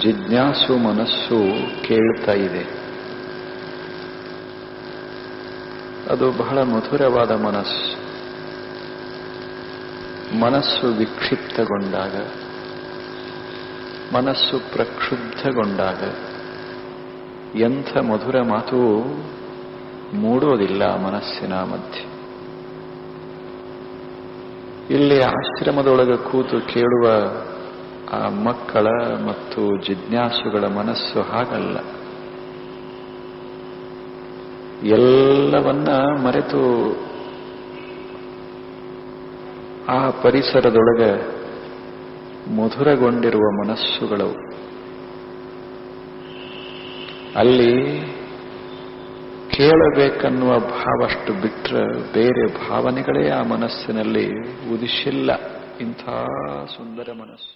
ಜಿಜ್ಞಾಸು ಮನಸ್ಸು ಕೇಳ್ತಾ ಇದೆ. ಅದು ಬಹಳ ಮಧುರವಾದ ಮನಸ್ಸು. ಮನಸ್ಸು ವಿಕ್ಷಿಪ್ತಗೊಂಡಾಗ, ಮನಸ್ಸು ಪ್ರಕ್ಷುಬ್ಧಗೊಂಡಾಗ, ಎಂಥ ಮಧುರ ಮಾತು ಮೂಡೋದಿಲ್ಲ ಮನಸ್ಸಿನ ಮಧ್ಯೆ. ಇಲ್ಲಿ ಆಶ್ರಮದೊಳಗೆ ಕೂತು ಕೇಳುವ ಆ ಮಕ್ಕಳ ಮತ್ತು ಜಿಜ್ಞಾಸುಗಳ ಮನಸ್ಸು ಹಾಗಲ್ಲ. ಎಲ್ಲವನ್ನ ಮರೆತು ಆ ಪರಿಸರದೊಳಗೆ ಮಧುರಗೊಂಡಿರುವ ಮನಸ್ಸುಗಳು. ಅಲ್ಲಿ ಕೇಳಬೇಕನ್ನುವ ಭಾವಷ್ಟು ಬಿಟ್ರೆ ಬೇರೆ ಭಾವನೆಗಳೇ ಆ ಮನಸ್ಸಿನಲ್ಲಿ ಉದಿಸಿಲ್ಲ ಇಂಥ ಸುಂದರ ಮನಸ್ಸು.